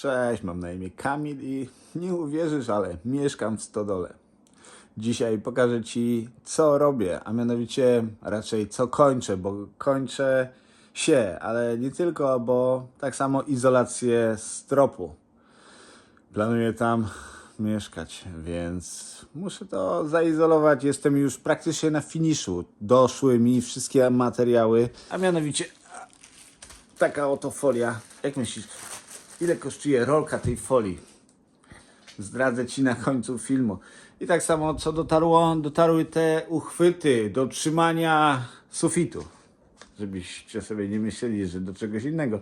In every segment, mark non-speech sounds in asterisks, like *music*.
Cześć, mam na imię Kamil i nie uwierzysz, ale mieszkam w stodole. Dzisiaj pokażę Ci, co robię, a mianowicie raczej co kończę, bo kończę się, ale nie tylko, bo tak samo izolację stropu. Planuję tam mieszkać, więc muszę to zaizolować. Jestem już praktycznie na finiszu. Doszły mi wszystkie materiały, a mianowicie taka oto folia. Jak myślisz, ile kosztuje rolka tej folii? Zdradzę Ci na końcu filmu. I tak samo co dotarło, dotarły te uchwyty do trzymania sufitu. Żebyście sobie nie myśleli, że do czegoś innego.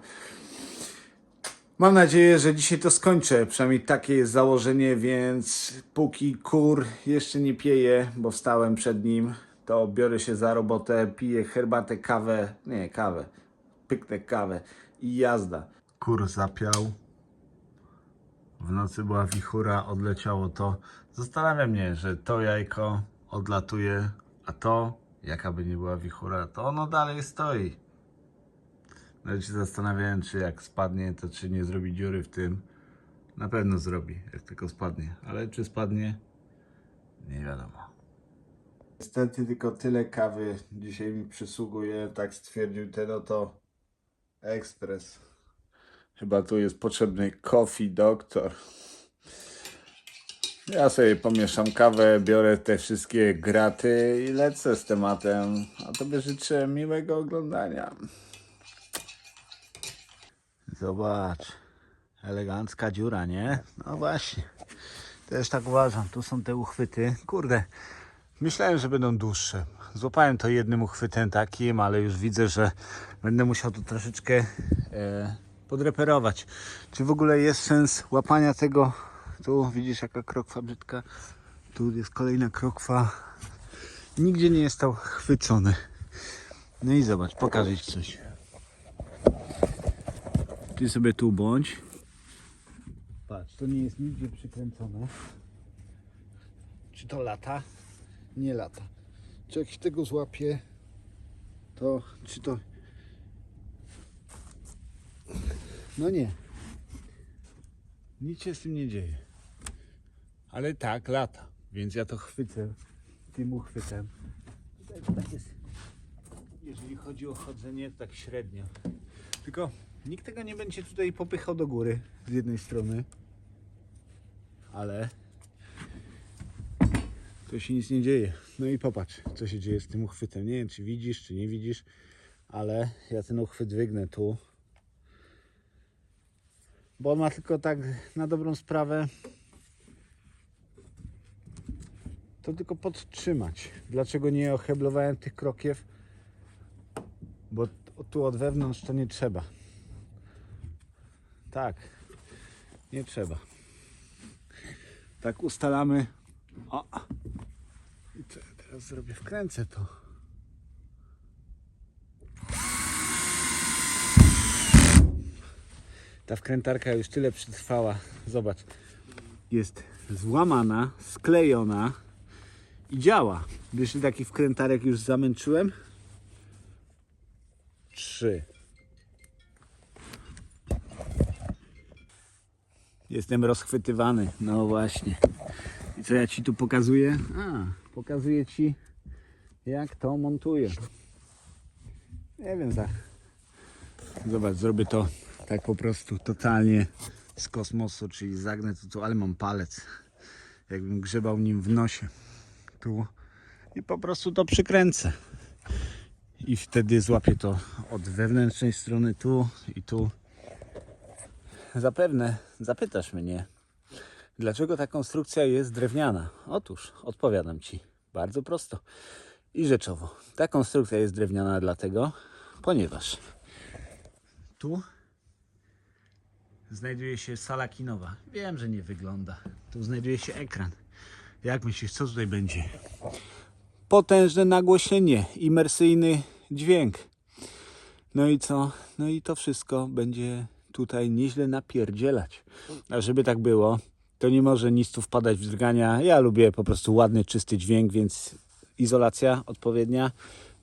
Mam nadzieję, że dzisiaj to skończę. Przynajmniej takie jest założenie, więc póki kur jeszcze nie pieje, bo wstałem przed nim, to biorę się za robotę, piję herbatę, kawę, nie kawę, pyknę kawę i jazda. Kur zapiał. W nocy była wichura, odleciało to. Zastanawia mnie, że to jajko odlatuje, a to, jaka by nie była wichura, to ono dalej stoi. Nawet się zastanawiałem, czy jak spadnie, to czy nie zrobi dziury w tym. Na pewno zrobi, jak tylko spadnie. Ale czy spadnie? Nie wiadomo. Niestety tylko tyle kawy dzisiaj mi przysługuje, tak stwierdził ten oto ekspres. Chyba tu jest potrzebny coffee doktor. Ja sobie pomieszam kawę, biorę te wszystkie graty i lecę z tematem. A tobie życzę miłego oglądania. Zobacz. Elegancka dziura, nie? No właśnie. Też tak uważam. Tu są te uchwyty. Kurde. Myślałem, że będą dłuższe. Złapałem to jednym uchwytem takim, ale już widzę, że będę musiał to troszeczkę e, podreperować. Czy w ogóle jest sens łapania tego? Tu widzisz jaka krokwa brzydka. Tu jest kolejna krokwa. Nigdzie nie jest to chwycone. No i zobacz, pokażę Ci coś. Ty sobie tu bądź. Patrz, to nie jest nigdzie przykręcone. Czy to lata? Nie lata. Czy jak się tego złapie, to czy to... No nie. Nic się z tym nie dzieje. Ale tak, lata. Więc ja to chwycę tym uchwytem. Tak jest. Jeżeli chodzi o chodzenie, tak średnio. Tylko nikt tego nie będzie tutaj popychał do góry z jednej strony. Ale to się nic nie dzieje. No i popatrz, co się dzieje z tym uchwytem. Nie wiem, czy widzisz, czy nie widzisz, ale ja ten uchwyt wygnę tu. Bo on ma tylko tak na dobrą sprawę to tylko podtrzymać. Dlaczego nie oheblowałem tych krokiew? Bo tu od wewnątrz to nie trzeba. Tak, nie trzeba. Tak ustalamy. O! I co ja teraz zrobię? Wkręcę to. Ta wkrętarka już tyle przetrwała. Zobacz. Jest złamana, sklejona i działa. Wiesz, takich wkrętarek już zamęczyłem? Trzy. Jestem rozchwytywany. No właśnie. I co ja ci tu pokazuję? A, pokazuję ci jak to montuję. Nie wiem za. Zobacz, zrobię to tak po prostu totalnie z kosmosu, czyli zagnę to tu, ale mam palec. Jakbym grzebał nim w nosie. Tu. I po prostu to przykręcę. I wtedy złapię to od wewnętrznej strony tu i tu. Zapewne zapytasz mnie, dlaczego ta konstrukcja jest drewniana? Otóż odpowiadam Ci bardzo prosto i rzeczowo. Ta konstrukcja jest drewniana dlatego, ponieważ tu znajduje się sala kinowa. Wiem, że nie wygląda. Tu znajduje się ekran. Jak myślisz, co tutaj będzie? Potężne nagłośnienie, imersyjny dźwięk. No i co? No i to wszystko będzie tutaj nieźle napierdzielać. A żeby tak było, to nie może nic tu wpadać w drgania. Ja lubię po prostu ładny, czysty dźwięk, więc izolacja odpowiednia.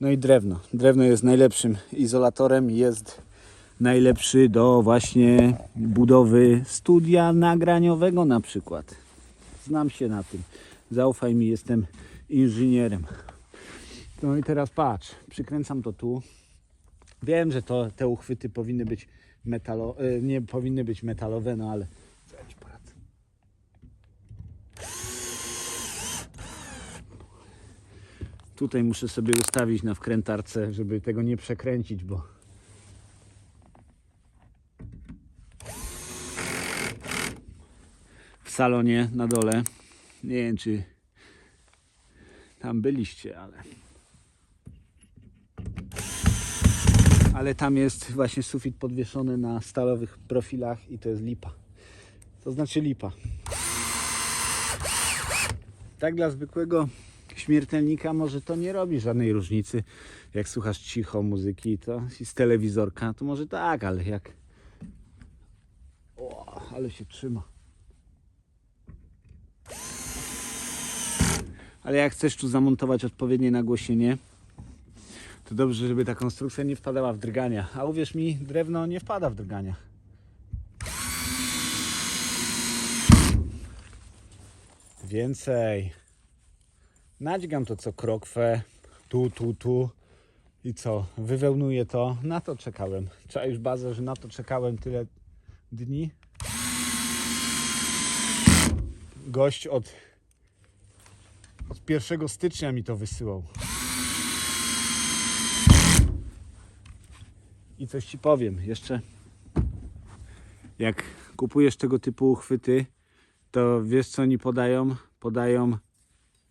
No i drewno. Drewno jest najlepszym izolatorem. Jest najlepszy do właśnie budowy studia nagraniowego na przykład. Znam się na tym. Zaufaj mi, jestem inżynierem. No i teraz patrz, przykręcam to tu. Wiem, że to, te uchwyty powinny być metalo, e, nie powinny być metalowe, no ale. Tutaj muszę sobie ustawić na wkrętarce, żeby tego nie przekręcić, bo salonie na dole, nie wiem czy tam byliście, ale ale tam jest właśnie sufit podwieszony na stalowych profilach i to jest lipa. To znaczy lipa. Tak dla zwykłego śmiertelnika może to nie robi żadnej różnicy. Jak słuchasz cicho muzyki to i z telewizorka, to może tak, ale jak... O, ale się trzyma. Ale jak chcesz tu zamontować odpowiednie nagłośnienie, to dobrze, żeby ta konstrukcja nie wpadała w drgania. A uwierz mi, drewno nie wpada w drgania. Więcej. Nadźgam to co krokwę. Tu, tu, tu. I co? Wywełnuję to. Na to czekałem. Trzeba już bazę, że na to czekałem tyle dni. Gość od, od 1 stycznia mi to wysyłał. I coś ci powiem jeszcze. Jak kupujesz tego typu uchwyty, to wiesz co oni podają? Podają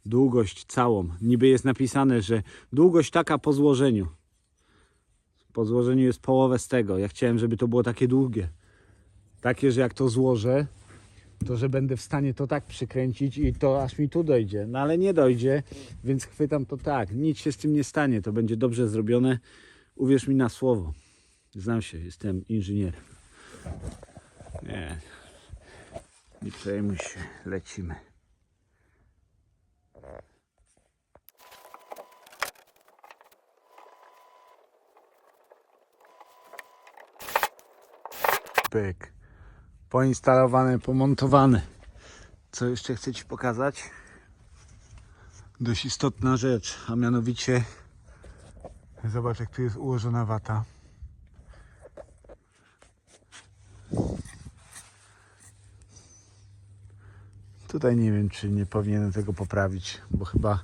długość całą. Niby jest napisane, że długość taka po złożeniu. Po złożeniu jest połowę z tego. Ja chciałem, żeby to było takie długie. Takie, że jak to złożę, to że będę w stanie to tak przykręcić i to aż mi tu dojdzie. No ale nie dojdzie, więc chwytam to tak. Nic się z tym nie stanie. To będzie dobrze zrobione. Uwierz mi na słowo. Znam się, jestem inżynierem. Nie. Nie przejmuj się, lecimy. Pyk. Poinstalowane, pomontowane. Co jeszcze chcę Ci pokazać? Dość istotna rzecz, a mianowicie zobacz jak tu jest ułożona wata. Tutaj nie wiem, czy nie powinienem tego poprawić, bo chyba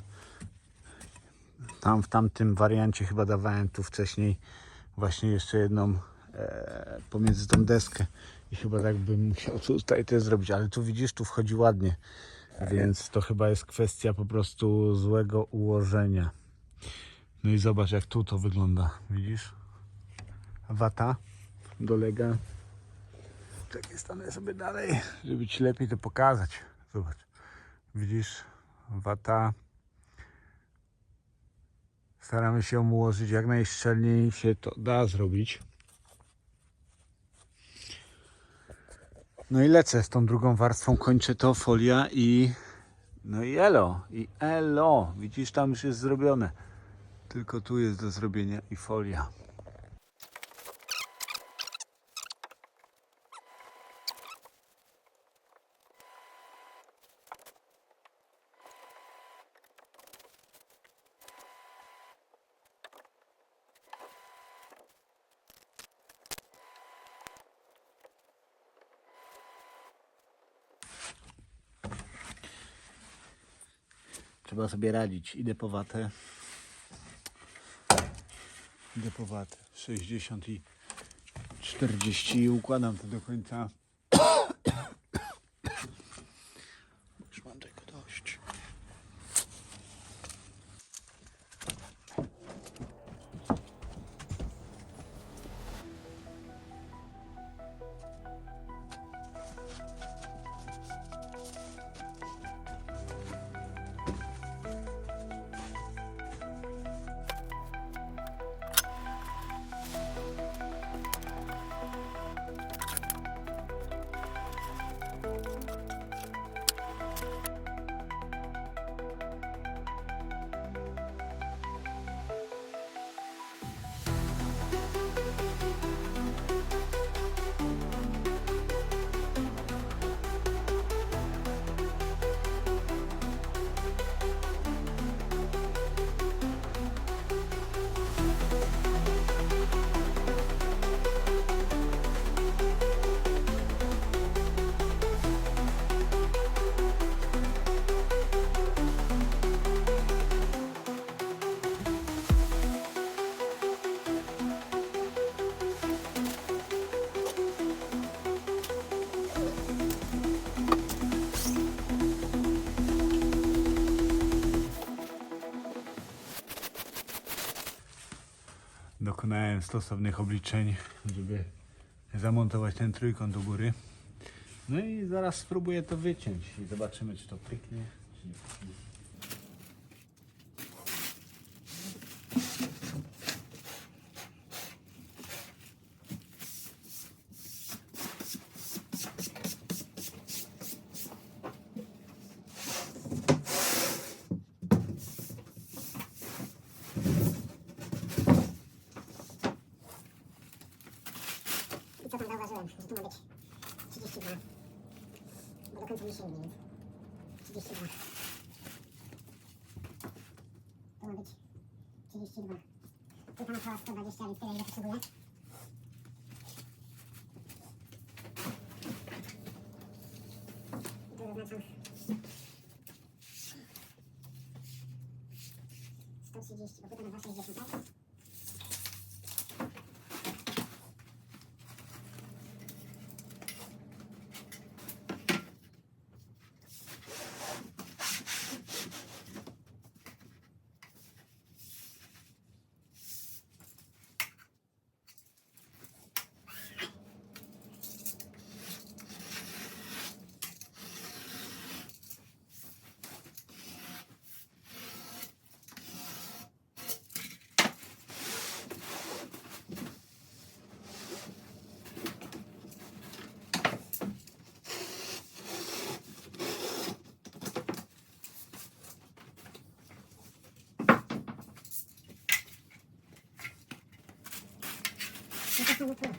tam w tamtym wariancie chyba dawałem tu wcześniej właśnie jeszcze jedną pomiędzy tą deskę i chyba tak bym musiał tutaj też zrobić, ale tu widzisz, tu wchodzi ładnie, więc to chyba jest kwestia po prostu złego ułożenia. No i zobacz jak tu to wygląda, widzisz? Wata dolega. Czekaj, stanę sobie dalej, żeby Ci lepiej to pokazać. Zobacz, widzisz, wata. Staramy się ułożyć jak najszczelniej się to da zrobić. No i lecę z tą drugą warstwą, kończę to, folia i no i elo, i elo, widzisz, tam już jest zrobione. Tylko tu jest do zrobienia i folia. Trzeba sobie radzić. Idę po watę. Idę po watę. 60 i 40 i układam to do końca. Stosownych obliczeń, żeby zamontować ten trójkąt do góry. No i zaraz spróbuję to wyciąć i zobaczymy, czy to pyknie, czy nie. I co tam zauważyłem, że tu ma być 32. Bo do końca nie sięgnie. więc 32. Tu ma być 32. Tu tam około 120, więc tyle ile potrzebuję. I tu zaznaczam 130, bo tutaj ma 260, tak? I to samo tu.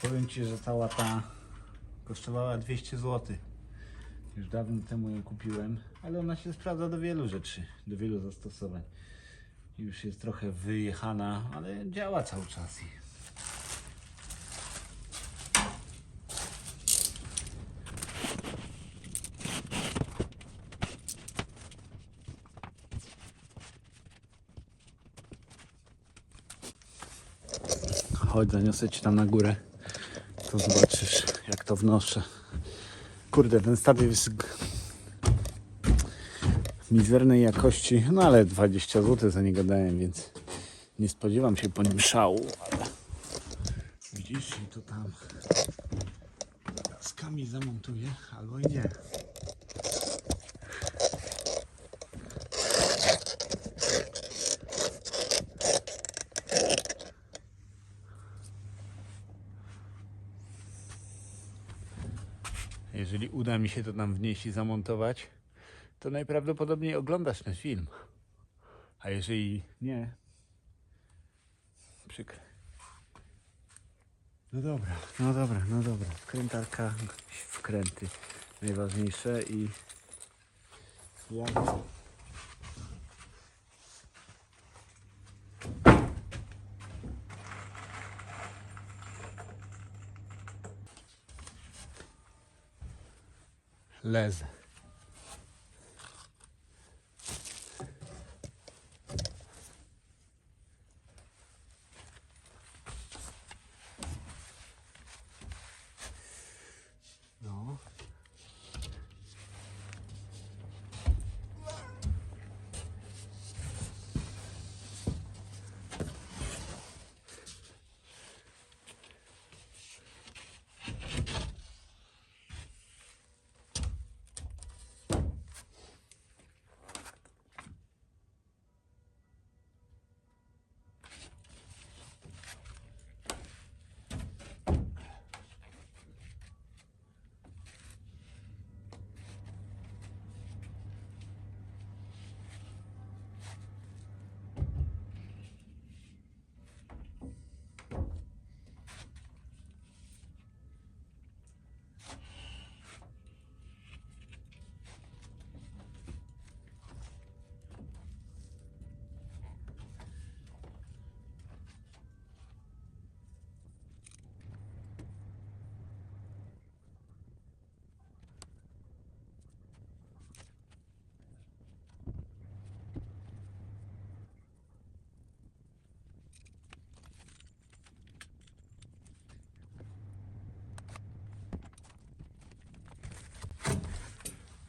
Powiem Ci, że cała ta kosztowała 200 zł. Już dawno temu ją kupiłem, ale ona się sprawdza do wielu rzeczy, do wielu zastosowań. Już jest trochę wyjechana, ale działa cały czas. Chodź, zaniosę Ci tam na górę. To zobaczysz, jak to wnoszę. Kurde, ten statyw jest mizernej jakości, no ale 20 zł za niego dałem, więc nie spodziewam się po nim szału, ale widzisz, i to tam laskami zamontuję, albo i nie. Jeżeli uda mi się to tam wnieść i zamontować, to najprawdopodobniej oglądasz ten film. A jeżeli nie, przykre. No dobra, no dobra, no dobra. Wkrętarka, wkręty najważniejsze i ja Les.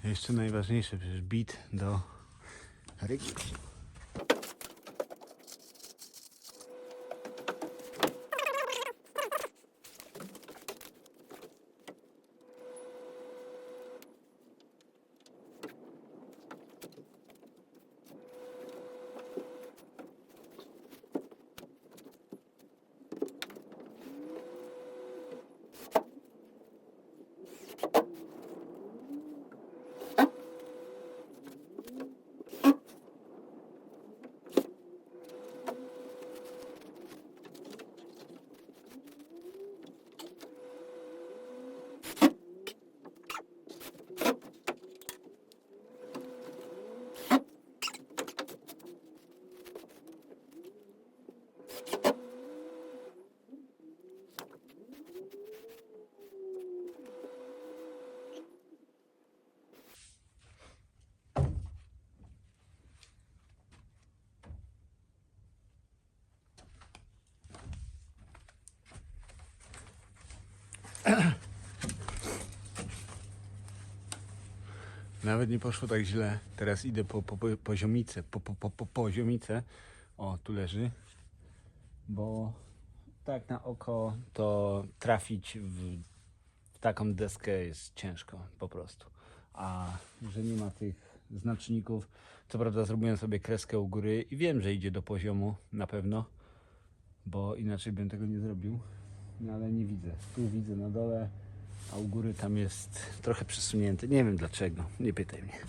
Jeszcze najważniejsze, przecież bit do rygi. Nawet nie poszło tak źle. Teraz idę po, po, po poziomicę. Po, po, po, po poziomicę. O, tu leży. Bo tak na oko to trafić w, w taką deskę jest ciężko po prostu. A że nie ma tych znaczników, co prawda zrobiłem sobie kreskę u góry i wiem, że idzie do poziomu na pewno, bo inaczej bym tego nie zrobił. No ale nie widzę. Tu widzę na dole, a u góry tam jest trochę przesunięte. Nie wiem dlaczego, nie pytaj mnie.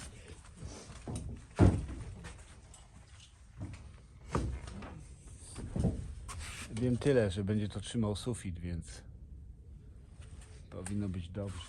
Wiem tyle, że będzie to trzymał sufit, więc powinno być dobrze.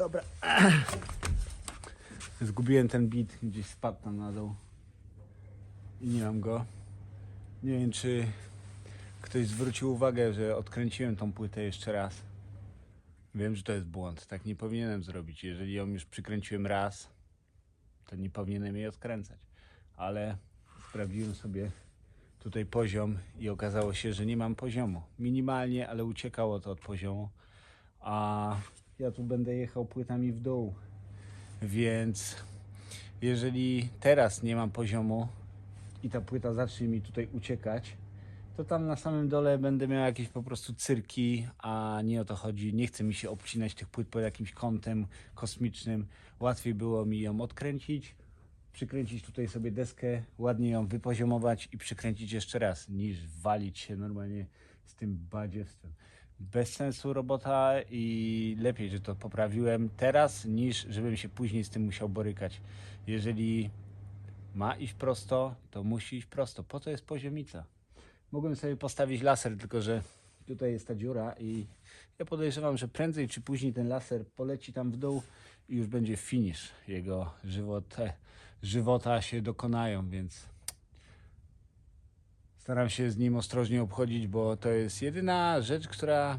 Dobra. *clears throat* Zgubiłem ten bit, gdzieś spadł tam na dół. I nie mam go. Nie wiem, czy ktoś zwrócił uwagę, że odkręciłem tą płytę jeszcze raz. Wiem, że to jest błąd. Tak nie powinienem zrobić. Jeżeli ją już przykręciłem raz, to nie powinienem jej odkręcać. Ale sprawdziłem sobie tutaj poziom i okazało się, że nie mam poziomu. Minimalnie, ale uciekało to od poziomu. A ja tu będę jechał płytami w dół. Więc jeżeli teraz nie mam poziomu i ta płyta zacznie mi tutaj uciekać, to tam na samym dole będę miał jakieś po prostu cyrki, a nie o to chodzi. Nie chce mi się obcinać tych płyt pod jakimś kątem kosmicznym. Łatwiej było mi ją odkręcić, przykręcić tutaj sobie deskę, ładnie ją wypoziomować i przykręcić jeszcze raz, niż walić się normalnie z tym badziewstwem. Bez sensu robota i lepiej, że to poprawiłem teraz, niż żebym się później z tym musiał borykać. Jeżeli ma iść prosto, to musi iść prosto. Po to jest poziomica. Mogłem sobie postawić laser, tylko że tutaj jest ta dziura i ja podejrzewam, że prędzej czy później ten laser poleci tam w dół i już będzie finish. Jego żywotę, żywota się dokonają, więc staram się z nim ostrożnie obchodzić, bo to jest jedyna rzecz, która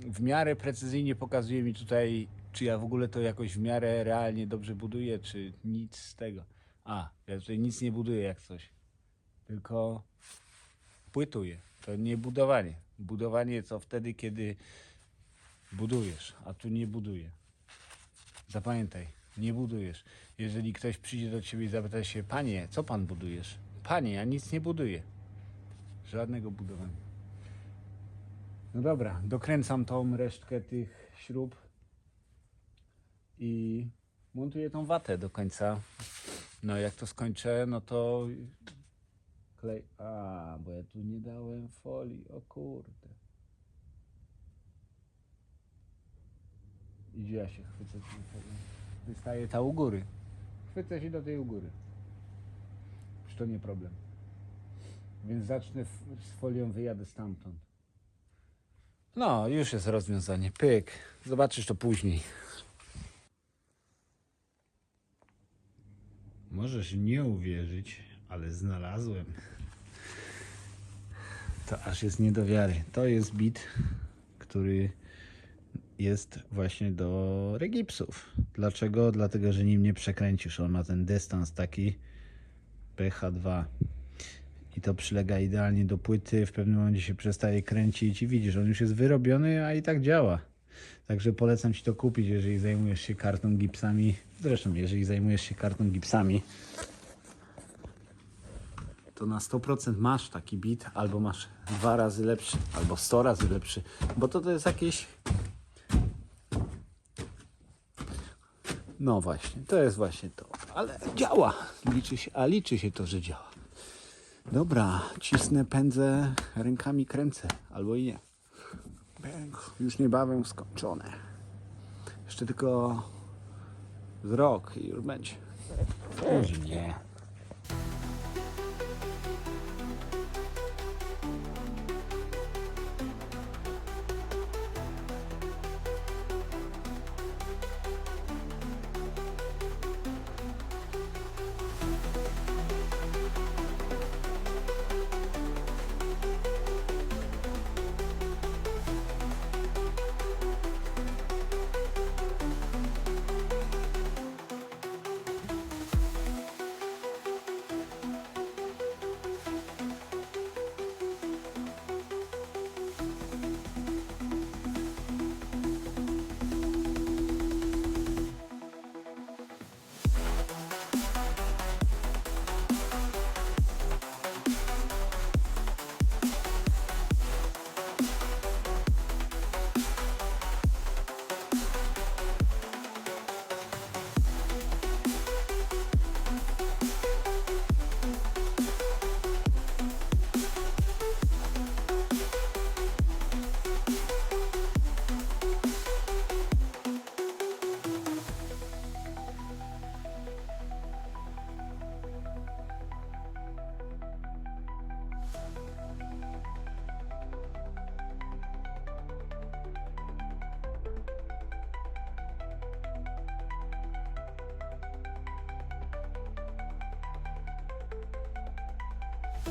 w miarę precyzyjnie pokazuje mi tutaj, czy ja w ogóle to jakoś w miarę realnie dobrze buduję, czy nic z tego. A, ja tutaj nic nie buduję jak coś, tylko płytuję. To nie budowanie. Budowanie to wtedy, kiedy budujesz, a tu nie buduję. Zapamiętaj, nie budujesz. Jeżeli ktoś przyjdzie do ciebie i zapyta się, panie, co pan budujesz? Panie, ja nic nie buduję. Żadnego budowania. No dobra, dokręcam tą resztkę tych śrub i montuję tą watę do końca. No jak to skończę, no to klej... A, bo ja tu nie dałem folii, o kurde. Idzie ja się chwycę. Wystaje ta u góry. Chwycę się do tej u góry. Już to nie problem. Więc zacznę z folią, wyjadę stamtąd. No, już jest rozwiązanie. Pyk. Zobaczysz to później. Możesz nie uwierzyć, ale znalazłem. To aż jest nie do wiary. To jest bit, który jest właśnie do regipsów. Dlaczego? Dlatego, że nim nie przekręcisz. On ma ten dystans taki PH2 i to przylega idealnie do płyty. W pewnym momencie się przestaje kręcić i widzisz, on już jest wyrobiony, a i tak działa. Także polecam Ci to kupić, jeżeli zajmujesz się kartą gipsami. Zresztą, jeżeli zajmujesz się kartą gipsami, to na 100% masz taki bit, albo masz dwa razy lepszy, albo 100 razy lepszy, bo to, to jest jakieś No właśnie, to jest właśnie to. Ale działa. Liczy się, a liczy się to, że działa. Dobra, cisnę, pędzę, rękami kręcę. Albo i nie. Bęk, już niebawem skończone. Jeszcze tylko z rok i już będzie. Może nie.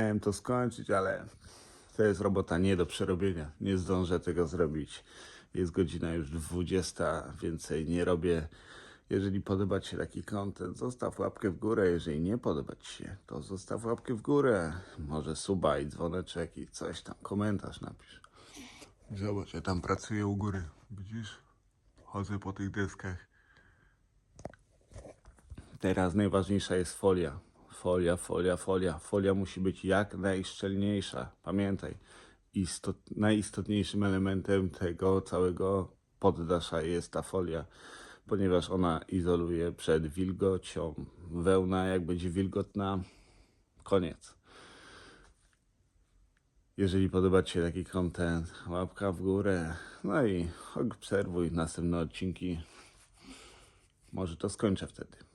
Miałem to skończyć, ale to jest robota nie do przerobienia. Nie zdążę tego zrobić. Jest godzina już 20, więcej nie robię. Jeżeli podoba Ci się taki content, zostaw łapkę w górę. Jeżeli nie podoba Ci się, to zostaw łapkę w górę. Może suba i dzwoneczek i coś tam, komentarz napisz. Zobacz, ja tam pracuję u góry. Widzisz? Chodzę po tych deskach. Teraz najważniejsza jest folia. Folia, folia, folia. Folia musi być jak najszczelniejsza. Pamiętaj, istot, najistotniejszym elementem tego całego poddasza jest ta folia, ponieważ ona izoluje przed wilgocią. Wełna, jak będzie wilgotna, koniec. Jeżeli podoba Ci się taki content, łapka w górę. No i obserwuj następne odcinki. Może to skończę wtedy.